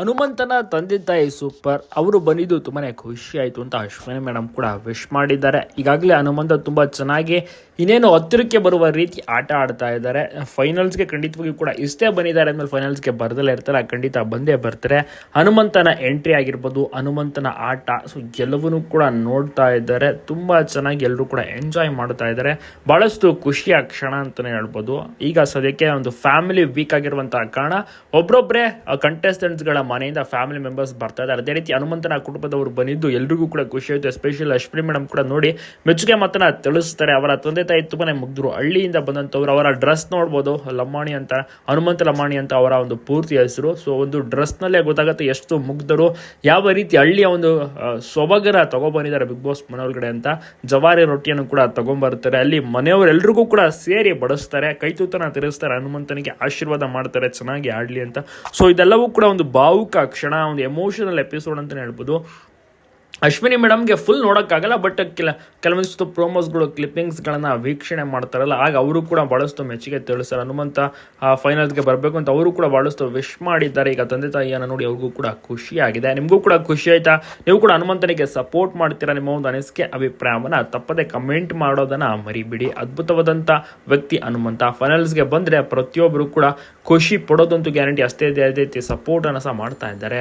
ಹನುಮಂತನ ತಂದೆ ತಾಯಿ ಸೂಪರ್. ಅವರು ಬಂದಿದ್ದು ತುಂಬಾ ಖುಷಿ ಆಯಿತು ಅಂತ ಅಶ್ವಿನಿ ಮೇಡಮ್ ಕೂಡ ವಿಶ್ ಮಾಡಿದ್ದಾರೆ. ಈಗಾಗಲೇ ಹನುಮಂತ ತುಂಬ ಚೆನ್ನಾಗಿ ಇನ್ನೇನು ಹತ್ತಿರಕ್ಕೆ ಬರುವ ರೀತಿ ಆಟ ಆಡ್ತಾ ಇದ್ದಾರೆ. ಫೈನಲ್ಸ್ಗೆ ಖಂಡಿತವಾಗಿಯೂ ಕೂಡ ಇಷ್ಟೇ ಬಂದಿದ್ದಾರೆ ಅಂದಮೇಲೆ ಫೈನಲ್ಸ್ಗೆ ಬರ್ದಲ್ಲೇ ಇರ್ತಾರೆ. ಖಂಡಿತ ಬಂದೇ ಬರ್ತಾರೆ. ಹನುಮಂತನ ಎಂಟ್ರಿ ಆಗಿರ್ಬೋದು, ಹನುಮಂತನ ಆಟ ಸೊ ಎಲ್ಲವನ್ನೂ ಕೂಡ ನೋಡ್ತಾ ಇದ್ದಾರೆ. ತುಂಬ ಚೆನ್ನಾಗಿ ಎಲ್ಲರೂ ಕೂಡ ಎಂಜಾಯ್ ಮಾಡ್ತಾ ಇದ್ದಾರೆ. ಬಹಳಷ್ಟು ಖುಷಿಯ ಕ್ಷಣ ಅಂತಲೇ ಹೇಳ್ಬೋದು. ಈಗ ಸದ್ಯಕ್ಕೆ ಒಂದು ಫ್ಯಾಮಿಲಿ ವೀಕ್ ಆಗಿರುವಂತಹ ಕಾರಣ ಒಬ್ಬರೊಬ್ಬರೇ ಕಂಟೆಸ್ಟೆಂಟ್ಸ್ಗಳ ಮನೆಯಿಂದ ಫ್ಯಾಮಿಲಿ ಮೆಂಬರ್ಸ್ ಬರ್ತಾ ಇದ್ದಾರೆ. ಅದೇ ರೀತಿ ಹನುಮಂತನ ಕುಟುಂಬದವರು ಬಂದಿದ್ದು ಎಲ್ರಿಗೂ ಕೂಡ ಖುಷಿ ಆಯಿತು ಎಸ್ಪೆಷಲಿ ಅಶ್ವಿನಿ ಮೇಡಮ್ ಕೂಡ ನೋಡಿ ಮೆಚ್ಚುಗೆ ಮಾತನ್ನ ತಿಳಿಸ್ತಾರೆ. ಅವರ ತಂದೆ ತಾಯಿ ತುಂಬಾನೇ ಮುಗ್ಧರು. ಹಳ್ಳಿಯಿಂದ ಬಂದಂಥವ್ರು, ಅವರ ಡ್ರೆಸ್ ನೋಡ್ಬೋದು. ಲಮಾಣಿ ಅಂತ, ಹನುಮಂತ ಲಮಾಣಿ ಅಂತ ಅವರ ಒಂದು ಪೂರ್ತಿ ಹೆಸರು. ಸೊ ಒಂದು ಡ್ರೆಸ್ನಲ್ಲೇ ಗೊತ್ತಾಗುತ್ತೆ ಎಷ್ಟು ಮುಗ್ಧರು. ಯಾವ ರೀತಿ ಹಳ್ಳಿಯ ಒಂದು ಸೊಬಗರ ತಗೊಬಂದಿದ್ದಾರೆ ಬಿಗ್ ಬಾಸ್ ಮನೆಯೊಳಗಡೆ ಅಂತ. ಜವಾರಿ ರೊಟ್ಟಿಯನ್ನು ಕೂಡ ತಗೊಂಬರ್ತಾರೆ. ಅಲ್ಲಿ ಮನೆಯವರೆಲ್ಲರಿಗೂ ಕೂಡ ಸೇರಿ ಬಡಿಸ್ತಾರೆ. ಕೈತೂತನ ತಿರುಗಿಸ್ತಾರೆ. ಹನುಮಂತನಿಗೆ ಆಶೀರ್ವಾದ ಮಾಡ್ತಾರೆ. ಚೆನ್ನಾಗಿ ಆಡ್ಲಿ ಅಂತ. ಸೊ ಇದೆಲ್ಲವೂ ಕೂಡ ಒಂದು ಭಾವುಕ ಕ್ಷಣ, ಒಂದು ಎಮೋಷನಲ್ ಎಪಿಸೋಡ್ ಅಂತಲೇ ಹೇಳ್ಬೋದು. ಅಶ್ವಿನಿ ಮೇಡಮ್ಗೆ ಫುಲ್ ನೋಡೋಕ್ಕಾಗಲ್ಲ ಬಟ್ ಕೆಲ, ಕೆಲವೊಂದಿಷ್ಟು ಪ್ರೋಮೋಸ್ಗಳು ಕ್ಲಿಪ್ಪಿಂಗ್ಸ್ಗಳನ್ನು ವೀಕ್ಷಣೆ ಮಾಡ್ತಾರಲ್ಲ, ಆಗ ಅವರು ಕೂಡ ಭಾಳಷ್ಟು ಮೆಚ್ಚುಗೆ ತಿಳಿಸ್ತಾರೆ. ಹನುಮಂತ ಫೈನಲ್ಸ್ಗೆ ಬರಬೇಕು ಅಂತ ಅವರು ಕೂಡ ಭಾಳಷ್ಟು ವಿಶ್ ಮಾಡಿದ್ದಾರೆ. ಈಗ ತಂದೆ ತಾಯಿಯನ್ನು ನೋಡಿ ಅವ್ರಿಗೂ ಕೂಡ ಖುಷಿಯಾಗಿದೆ. ನಿಮಗೂ ಕೂಡ ಖುಷಿ ಆಯ್ತಾ? ನೀವು ಕೂಡ ಹನುಮಂತನಿಗೆ ಸಪೋರ್ಟ್ ಮಾಡ್ತೀರಾ ನಿಮ್ಮ ಒಂದು ಅನಿಸಿಕೆ, ಅಭಿಪ್ರಾಯವನ್ನು ತಪ್ಪದೆ ಕಮೆಂಟ್ ಮಾಡೋದನ್ನು ಮರಿಬಿಡಿ. ಅದ್ಭುತವಾದಂಥ ವ್ಯಕ್ತಿ ಹನುಮಂತ. ಫೈನಲ್ಸ್ಗೆ ಬಂದರೆ ಪ್ರತಿಯೊಬ್ಬರು ಕೂಡ ಖುಷಿ ಪಡೋದಂತೂ ಗ್ಯಾರಂಟಿ ಅಷ್ಟೇ ಇದೆ ಅದೇ ರೀತಿ ಸಪೋರ್ಟನ್ನು ಸಹ ಮಾಡ್ತಾ ಇದ್ದಾರೆ.